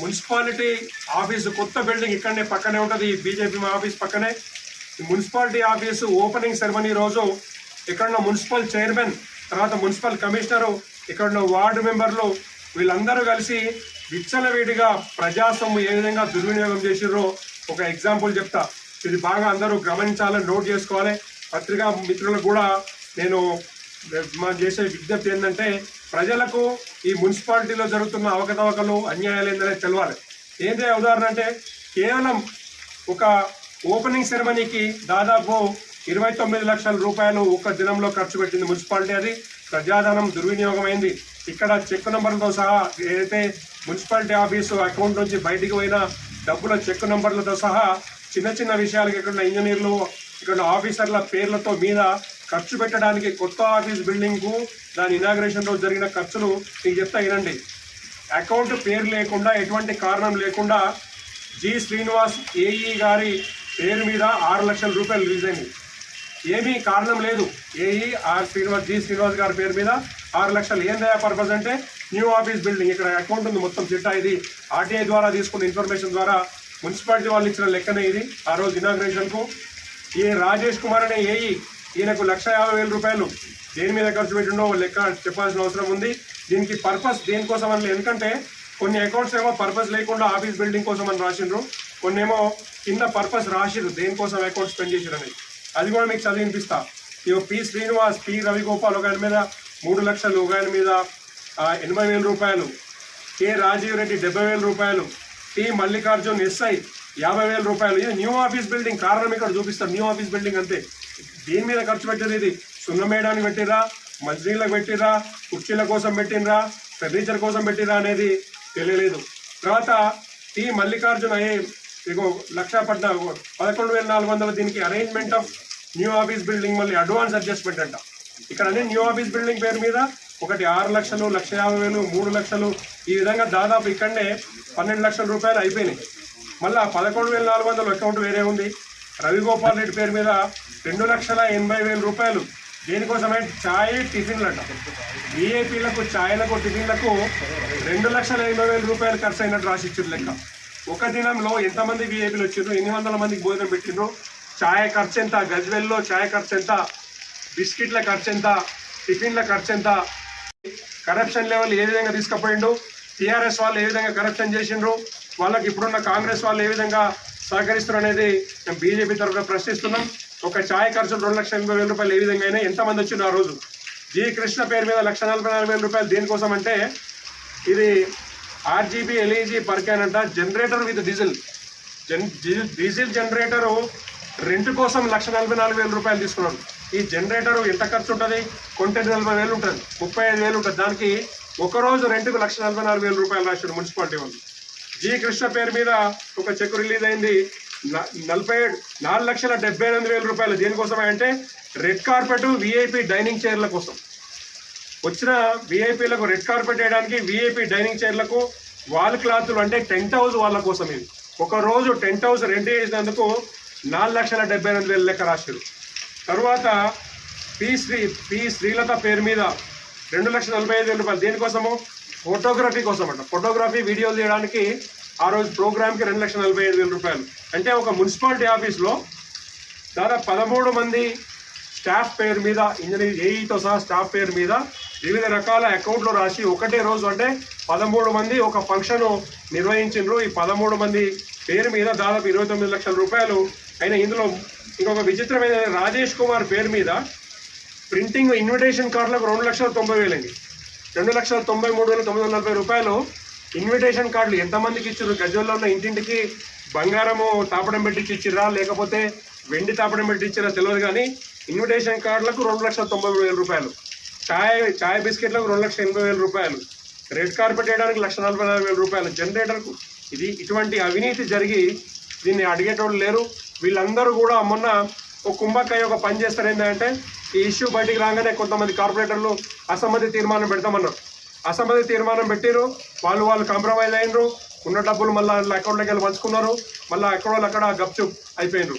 Municipality office కొత్త building ఇక్కడనే పక్కనే ఉంటుంది ఈ బీజేపీ ఆఫీస్ పక్కనే. ఈ మున్సిపాలిటీ ఆఫీసు ఓపెనింగ్ సెరమనీ రోజు ఇక్కడ ఉన్న మున్సిపల్ చైర్మన్ తర్వాత మున్సిపల్ కమిషనరు ఇక్కడ ఉన్న వార్డు మెంబర్లు వీళ్ళందరూ కలిసి విచ్చలవిడిగా ప్రజాసొమ్ము ఏ విధంగా దుర్వినియోగం చేసిర్రో ఒక ఎగ్జాంపుల్ చెప్తా. ఇది బాగా అందరూ గమనించాలని నోట్ చేసుకోవాలి. పత్రికా మిత్రులకు కూడా నేను మా చేసే విజ్ఞప్తి ఏంటంటే ప్రజలకు ఈ మున్సిపాలిటీలో జరుగుతున్న అవకతవకలు అన్యాయాలు ఏందనేది తెలవాలి. ఏంటి ఉదాహరణ అంటే కేవలం ఒక ఓపెనింగ్ సెరమనీకి దాదాపు ఇరవై తొమ్మిది లక్షల రూపాయలు ఒక దినంలో ఖర్చు పెట్టింది మున్సిపాలిటీ అది. ప్రజాధనం దుర్వినియోగమైంది. ఇక్కడ చెక్ నెంబర్లతో సహా ఏదైతే మున్సిపాలిటీ ఆఫీసు అకౌంట్ నుంచి బయటికి పోయిన డబ్బుల చెక్ నెంబర్లతో సహా చిన్న చిన్న విషయాలకి ఇక్కడ ఇంజనీర్లు ఇక్కడ ఆఫీసర్ల పేర్లతో మీద ఖర్చు పెట్టడానికి కొత్త ఆఫీస్ బిల్డింగ్కు దాని ఇనాగ్రేషన్ రోజు జరిగిన ఖర్చులు మీకు చెప్తా వినండి. అకౌంట్ పేరు లేకుండా ఎటువంటి కారణం లేకుండా జి శ్రీనివాస్ ఏఈ గారి పేరు మీద ఆరు లక్షల రూపాయలు రిలీజ్ అయింది. ఏమీ కారణం లేదు. AE R Srinivas G Srinivas గారి పేరు మీద ఆరు లక్షలు. ఏందయా పర్పస్ అంటే న్యూ ఆఫీస్ బిల్డింగ్. ఇక్కడ అకౌంట్ ఉంది మొత్తం చిట్టా ఇది ఆర్టీఐ ద్వారా తీసుకున్న ఇన్ఫర్మేషన్ ద్వారా మున్సిపాలిటీ వాళ్ళు ఇచ్చిన లెక్కనే ఇది. ఆ రోజు ఇనాగ్రేషన్కు ఈ రాజేష్ కుమార్ అనే ఏఈ ఈయనకు లక్ష యాభై వేల రూపాయలు. దేని మీద ఖర్చు పెట్టిండో లెక్క చెప్పాల్సిన అవసరం ఉంది. దీనికి పర్పస్ దేనికోసం అని ఎందుకంటే కొన్ని అకౌంట్స్ ఏమో పర్పస్ లేకుండా ఆఫీస్ బిల్డింగ్ కోసం అని రాసిండ్రు. కొన్ని ఏమో కింద పర్పస్ రాసిరు దేనికోసం అకౌంట్ స్పెండ్ చేసిర్రు అనేది అది కూడా మీకు చదివి వినిపిస్తా. ఇక పి శ్రీనివాస్ పి రవిగోపాల్ ఒక ఆయన మీద మూడు లక్షలు ఒక ఆయన మీద ఎనభై వేల రూపాయలు. కె రాజీవ్ రెడ్డి డెబ్బై వేల రూపాయలు. టి మల్లికార్జున్ ఎస్ఐ యాభై వేల రూపాయలు. ఇది న్యూ ఆఫీస్ బిల్డింగ్ కారణం ఇక్కడ చూపిస్తారు. న్యూ ఆఫీస్ బిల్డింగ్ అంతే. దీని మీద ఖర్చు పెట్టేది ఇది? సున్నం వేయడానికి పెట్టిరా మంచినీళ్ళకి పెట్టిరా కుర్చీల కోసం పెట్టినరా ఫర్నిచర్ కోసం పెట్టిరా అనేది తెలియలేదు. తర్వాత టి. మల్లికార్జున ఏ ఇగో లక్ష పడ్డ పదకొండు వేల నాలుగు వందల దీనికి arrangement of new office building మళ్ళీ అడ్వాన్స్ అడ్జస్ట్మెంట్ అంట. ఇక్కడ అన్ని న్యూ ఆఫీస్ బిల్డింగ్ పేరు మీద ఒకటి ఆరు లక్షలు లక్ష యాభై వేలు మూడు లక్షలు. ఈ విధంగా దాదాపు ఇక్కడనే పన్నెండు లక్షల రూపాయలు అయిపోయినాయి. మళ్ళా పదకొండు వేల నాలుగు వందల అకౌంట్ వేరే ఉంది. రవిగోపాల్ రెడ్డి పేరు మీద రెండు లక్షల ఎనభై వేల రూపాయలు. దేనికోసమే? ఛాయ్ టిఫిన్లట. బీఏపీలకు విఐపీలకు ఛాయ్లకు టిఫిన్లకు రెండు లక్షల ఎనభై వేల రూపాయలు ఖర్చు అయినట్టు రాసిచ్చారు లెక్క. ఒక దినంలో ఎంతమంది విఐపీలు వచ్చిండ్రు? ఎన్ని వందల మందికి భోజనం పెట్టిండ్రు? ఛాయ్ ఖర్చు ఎంత? గజ్వెల్లో ఛాయ్ ఖర్చు ఎంత? బిస్కెట్ల ఖర్చు ఎంత? టిఫిన్ల ఖర్చు ఎంత? కరప్షన్ లెవెల్ ఏ విధంగా తీసుకుపోయిండు టీఆర్ఎస్ వాళ్ళు ఏ విధంగా కరప్షన్ చేసిండ్రు? వాళ్ళకి ఇప్పుడున్న కాంగ్రెస్ వాళ్ళు ఏ విధంగా సహకరిస్తారు అనేది మేము బీజేపీ తరఫున ప్రశ్నిస్తున్నాం. ఒక ఛాయ్ ఖర్చు రెండు లక్షల ఎనభై వేల రూపాయలు ఏ విధంగా అయినా ఎంతమంది వచ్చింది ఆ రోజు? జి కృష్ణ పేరు మీద లక్ష నలభై నాలుగు వేల రూపాయలు దేనికోసం అంటే ఇది ఆర్జీబీ ఎల్ఈజీ పర్కాన్ అంట. Generator with diesel. జన్ డీ- డీజిల్ జనరేటరు రెంట్ కోసం లక్ష నలభై నాలుగు వేల రూపాయలు తీసుకున్నాను ఈ జనరేటర్ ఎంత ఖర్చు ఉంటుంది? కొంటే నలభై వేలు ఉంటుంది. ముప్పై ఐదు వేలు ఉంటుంది. దానికి ఒక రోజు రెంట్కు లక్ష నలభై నాలుగు వేల రూపాయలు రాశారు మున్సిపాలిటీ వాళ్ళు. జి కృష్ణ పేరు మీద ఒక చెక్ రిలీజ్ అయింది. నలభై ఏడు నాలుగు లక్షల డెబ్బై ఎనిమిది వేల రూపాయలు దేనికోసమే అంటే రెడ్ కార్పెట్ విఐపి డైనింగ్ చైర్ల కోసం. వచ్చిన విఐపీలకు రెడ్ కార్పెట్ వేయడానికి విఐపి డైనింగ్ చైర్లకు వాల్ క్లాత్లు అంటే టెంట్ హౌస్ వాళ్ళ కోసం ఇది. ఒక రోజు టెంట్ హౌస్ రెంట్ చేసినందుకు నాలుగు లక్షల డెబ్బై ఎనిమిది వేల లెక్క రాశారు. తర్వాత పి శ్రీ పి శ్రీలత పేరు మీద రెండు లక్షల నలభై ఐదు వేల రూపాయలు దేనికోసము? ఫోటోగ్రఫీ కోసం అంట. ఫోటోగ్రఫీ వీడియోలు తీయడానికి ఆ రోజు ప్రోగ్రామ్కి రెండు లక్షల నలభై ఐదు వేల రూపాయలు. అంటే ఒక మున్సిపాలిటీ ఆఫీస్లో దాదాపు పదమూడు మంది స్టాఫ్ పేరు మీద ఇంజనీర్ ఏఈతో సహా స్టాఫ్ పేరు మీద వివిధ రకాల అకౌంట్లో రాసి ఒకటే రోజు అంటే పదమూడు మంది ఒక ఫంక్షన్ నిర్వహించిండ్రు. ఈ పదమూడు మంది పేరు మీద దాదాపు ఇరవై తొమ్మిది లక్షల రూపాయలు. అయినా ఇందులో ఇంకొక విచిత్రమైన రాజేష్ కుమార్ పేరు మీద ప్రింటింగ్ ఇన్విటేషన్ కార్డులకు రెండు లక్షల తొంభై వేలండి రెండు లక్షల తొంభై మూడు వేల తొమ్మిది వందల నలభై రూపాయలు ఇన్విటేషన్ కార్డులు ఎంతమందికి ఇచ్చారు? గజ్వల్లో ఉన్న ఇంటింటికి బంగారము తాపడం పెట్టించి ఇచ్చిర్రా? లేకపోతే వెండి తాపడం పెట్టి ఇచ్చిరా తెలియదు కానీ ఇన్విటేషన్ కార్డులకు రెండు లక్షల తొంభై మూడు వేల రూపాయలు. చాయ్ ఛాయ్ బిస్కెట్లకు రెండు లక్షల ఎనభై వేల రూపాయలు. రెడ్ కార్పెట్ వేయడానికి లక్ష నలభై నాలుగు వేల రూపాయలు. జనరేటర్కు ఇది ఇటువంటి అవినీతి జరిగి దీన్ని అడిగేటోళ్ళు లేరు. వీళ్ళందరూ కూడా మొన్న ఒక కుంభకాయ ఒక పని చేస్తారు ఏంటంటే ఈ ఇష్యూ బయటికి రాగానే కొంతమంది కార్పొరేటర్లు అసమ్మతి తీర్మానం పెడతామన్నారు. అసమ్మతి తీర్మానం పెట్టిరు వాళ్ళు వాళ్ళు కాంప్రమైజ్ అయినరు ఉన్న డబ్బులు మళ్ళీ అకౌంట్లోకి వెళ్ళి పంచుకున్నారు. మళ్ళీ అక్కడ వాళ్ళు అక్కడ గప్చుప్ అయిపోయినరు